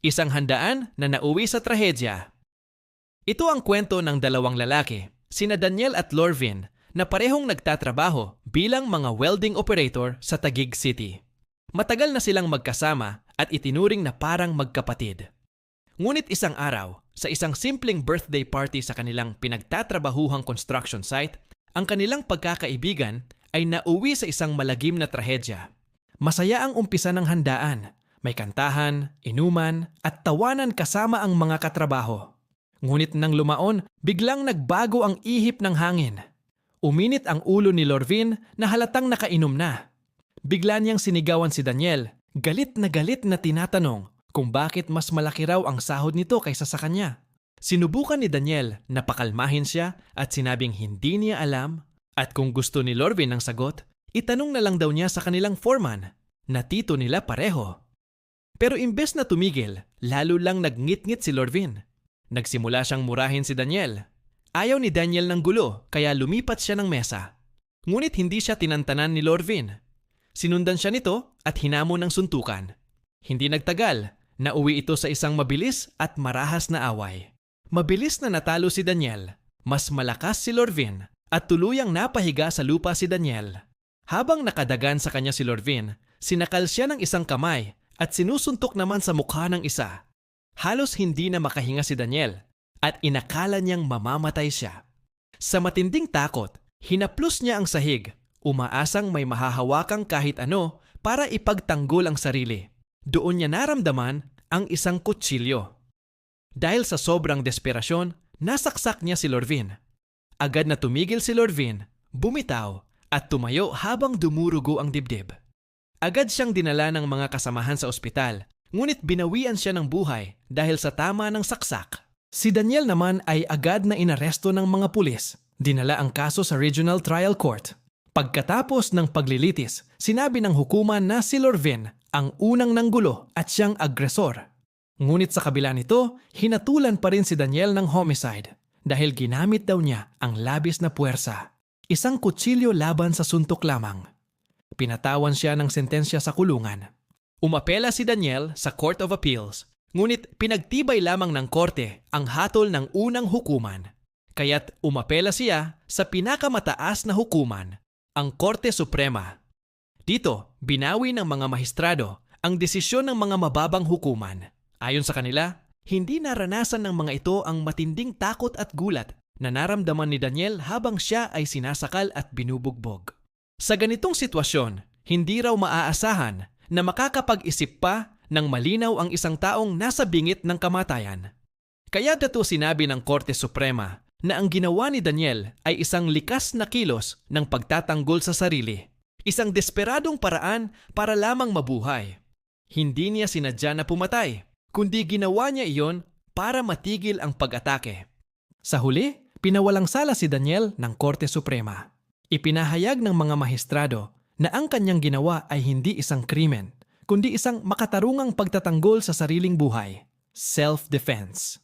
Isang handaan na nauwi sa trahedya. Ito ang kwento ng dalawang lalaki, sina Daniel at Lorvin, na parehong nagtatrabaho bilang mga welding operator sa Taguig City. Matagal na silang magkasama at itinuring na parang magkapatid. Ngunit isang araw, sa isang simpleng birthday party sa kanilang pinagtatrabahuhang construction site, ang kanilang pagkakaibigan ay nauwi sa isang malagim na trahedya. Masaya ang umpisa ng handaan. May kantahan, inuman, at tawanan kasama ang mga katrabaho. Ngunit nang lumaon, biglang nagbago ang ihip ng hangin. Uminit ang ulo ni Lorvin na halatang nakainom na. Bigla niyang sinigawan si Daniel, galit na galit na tinatanong kung bakit mas malaki raw ang sahod nito kaysa sa kanya. Sinubukan ni Daniel na pakalmahin siya at sinabing hindi niya alam at kung gusto ni Lorvin ng sagot, itanong na lang daw niya sa kanilang foreman na tito nila pareho. Pero imbes na tumigil, lalo lang nagngit-ngit si Lorvin. Nagsimula siyang murahin si Daniel. Ayaw ni Daniel ng gulo kaya lumipat siya ng mesa. Ngunit hindi siya tinantanan ni Lorvin. Sinundan siya nito at hinamon ng suntukan. Hindi nagtagal, nauwi ito sa isang mabilis at marahas na away. Mabilis na natalo si Daniel. Mas malakas si Lorvin at tuluyang napahiga sa lupa si Daniel. Habang nakadagan sa kanya si Lorvin, sinakal siya ng isang kamay at sinusuntok naman sa mukha ng isa. Halos hindi na makahinga si Daniel at inakala niyang mamamatay siya. Sa matinding takot, hinaplos niya ang sahig, umaasang may mahahawakang kahit ano para ipagtanggol ang sarili. Doon niya naramdaman ang isang kutsilyo. Dahil sa sobrang desperasyon, nasaksak niya si Lorvin. Agad na tumigil si Lorvin, bumitaw at tumayo habang dumurugo ang dibdib. Agad siyang dinala ng mga kasamahan sa ospital, ngunit binawian siya ng buhay dahil sa tama ng saksak. Si Daniel naman ay agad na inaresto ng mga pulis. Dinala ang kaso sa Regional Trial Court. Pagkatapos ng paglilitis, sinabi ng hukuman na si Lorvin ang unang nanggulo at siyang agresor. Ngunit sa kabila nito, hinatulan pa rin si Daniel ng homicide dahil ginamit daw niya ang labis na puwersa. Isang kutsilyo laban sa suntok lamang. Pinatawan siya ng sentensya sa kulungan. Umapela si Daniel sa Court of Appeals, ngunit pinagtibay lamang ng korte ang hatol ng unang hukuman. Kaya't umapela siya sa pinakamataas na hukuman, ang Korte Suprema. Dito, binawi ng mga mahistrado ang desisyon ng mga mababang hukuman. Ayon sa kanila, hindi naranasan ng mga ito ang matinding takot at gulat na naramdaman ni Daniel habang siya ay sinasakal at binubugbog. Sa ganitong sitwasyon, hindi raw maaasahan na makakapag-isip pa ng malinaw ang isang taong nasa bingit ng kamatayan. Kaya dato sinabi ng Korte Suprema na ang ginawa ni Daniel ay isang likas na kilos ng pagtatanggol sa sarili. Isang desperadong paraan para lamang mabuhay. Hindi niya sinadya na pumatay, kundi ginawa niya iyon para matigil ang pag-atake. Sa huli, pinawalang sala si Daniel ng Korte Suprema. Ipinahayag ng mga mahistrado na ang kanyang ginawa ay hindi isang krimen, kundi isang makatarungang pagtatanggol sa sariling buhay, self-defense.